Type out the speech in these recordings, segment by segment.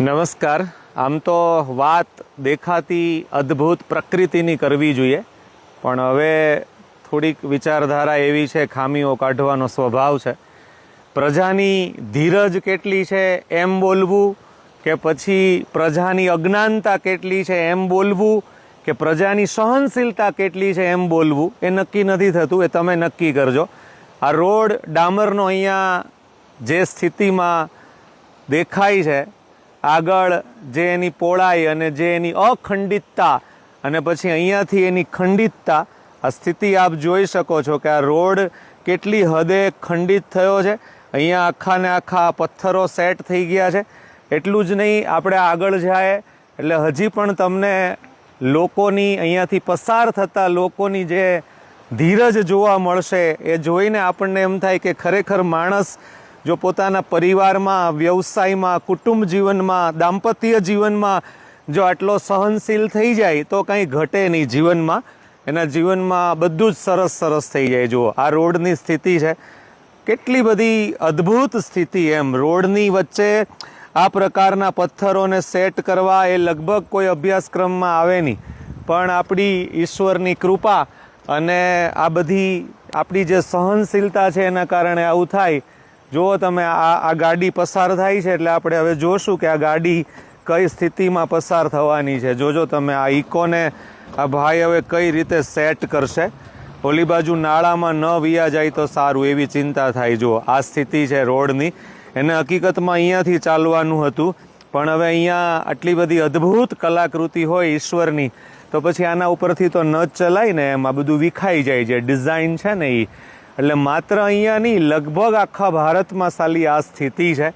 નમસ્કાર. આમ તો વાત દેખાતી અદ્ભુત પ્રકૃતિની કરવી જોઈએ, પણ હવે થોડીક વિચારધારા એવી છે, ખામીઓ કાઢવાનો સ્વભાવ છે. પ્રજાની ધીરજ કેટલી છે એમ બોલવું કે પછી પ્રજાની અજ્ઞાનતા કેટલી છે એમ બોલવું કે પ્રજાની સહનશીલતા કેટલી છે એમ બોલવું, એ નક્કી નથી થતું, એ તમે નક્કી કરજો. આ રોડ ડામરનો અહીંયા જે સ્થિતિમાં દેખાય છે આગળ જે એની પોળાઈ અને જે એની અખંડિતતા અને પછી અહીંયાથી એની ખંડિતતા, આ સ્થિતિ આપ જોઈ શકો છો કે આ રોડ કેટલી હદે ખંડિત થયો છે. અહીંયા આખા ને આખા પથ્થરો સેટ થઈ ગયા છે. એટલું જ નહીં, આપણે આગળ જાય એટલે હજી પણ તમને લોકોની અહીંયાથી પસાર થતા લોકોની જે ધીરજ જોવા મળશે, એ જોઈને આપણને એમ થાય કે ખરેખર માણસ જો પોતાના પરિવારમાં, વ્યવસાયમાં, કુટુંબ જીવનમાં, દાંપત્ય જીવનમાં જો આટલો સહનશીલ થઈ જાય, તો કંઈ ઘટે નહીં જીવનમાં. એના જીવનમાં બધું જ સરસ સરસ થઈ જાય. જુઓ, આ રોડની સ્થિતિ છે. કેટલી બધી અદ્ભુત સ્થિતિ એમ. રોડની વચ્ચે આ પ્રકારના પથ્થરોને સેટ કરવા એ લગભગ કોઈ અભ્યાસક્રમમાં આવે નહીં. પણ આપણી ઈશ્વરની કૃપા અને આ બધી આપણી જે સહનશીલતા છે એના કારણે આવું થાય જુઓ તમે, આ આ ગાડી પસાર થાય છે એટલે આપણે હવે જોશું કે આ ગાડી કઈ સ્થિતિમાં પસાર થવાની છે. જોજો તમે, આ ઇકોને, આ ભાઈ હવે કઈ રીતે સેટ કરશે. ઓલી બાજુ નાળામાં ન વિયા જાય તો સારું, એવી ચિંતા થાય. જો આ સ્થિતિ છે રોડની. એને હકીકતમાં અહીંયાથી ચાલવાનું હતું. પણ હવે અહીંયા આટલી બધી અદ્ભુત કલાકૃતિ હોય ઈશ્વરની, તો પછી આના ઉપરથી તો ન જ ચલાય ને એમ. આ બધું વિખાઈ જાય છે. ડિઝાઇન છે ને એ એટલે માત્ર અહીંયા નહીં, લગભગ આખા ભારતમાં સાલી આ સ્થિતિ છે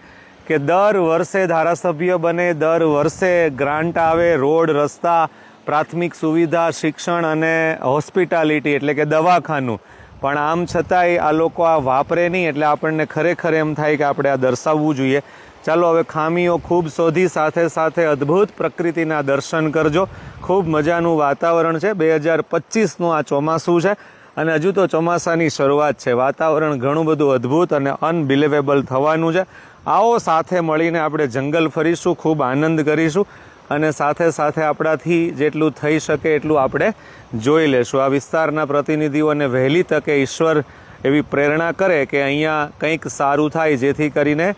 કે દર વર્ષે ધારાસભ્ય બને, દર વર્ષે ગ્રાન્ટ આવે, રોડ, રસ્તા, પ્રાથમિક સુવિધા, શિક્ષણ અને હોસ્પિટાલિટી એટલે કે દવાખાનું. પણ આમ છતાંય આ લોકો આ વાપરે નહીં એટલે આપણને ખરેખર એમ થાય કે આપણે આ દર્શાવવું જોઈએ. ચાલો હવે ખામીઓ ખૂબ શોધી સાથે સાથે અદ્ભુત પ્રકૃતિના દર્શન કરજો. ખૂબ મજાનું વાતાવરણ છે. બે હજાર પચીસનું આ ચોમાસું છે. અને હજુ તો ચોમાસાની શરૂઆત છે. વાતાવરણ ઘણું બધું અદ્ભુત અને અનબિલિવેબલ થવાનું છે. આવો સાથે મળીને આપણે જંગલ ફરીશું, ખૂબ આનંદ કરીશું અને સાથે સાથે આપણાથી જેટલું થઈ શકે એટલું આપણે જોઈ લેશું. આ વિસ્તારના પ્રતિનિધિઓને વહેલી તકે ઈશ્વર એવી પ્રેરણા કરે કે અહીંયા કંઈક સારું થાય, જેથી કરીને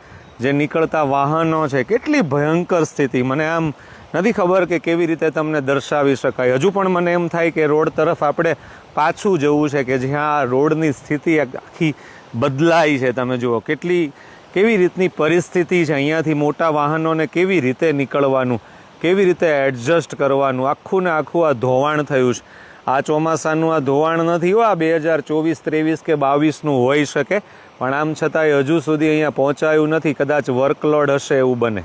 જે નીકળતા વાહનો છે, કેટલી ભયંકર સ્થિતિ. મને આમ નથી ખબર કે કેવી રીતે તમને દર્શાવી શકાય. હજુ પણ મને એમ થાય કે રોડ તરફ આપણે પાછું જવું છે કે જ્યાં રોડની સ્થિતિ આખી બદલાઈ છે. તમે જુઓ, કેટલી, કેવી રીતની પરિસ્થિતિ છે અહીંયાથી મોટા વાહનોને કેવી રીતે નીકળવાનું, કેવી રીતે એડજસ્ટ કરવાનું. આખું ને આખું આ ધોવાણ થયું છે. આ ચોમાસાનું આ ધોવાણ નથી આ બે હજાર ચોવીસ, ત્રેવીસ કે બાવીસનું હોઈ શકે. પણ આમ છતાંય હજુ સુધી અહીંયા પહોંચાયું નથી. કદાચ વર્કલોડ હશે એવું બને.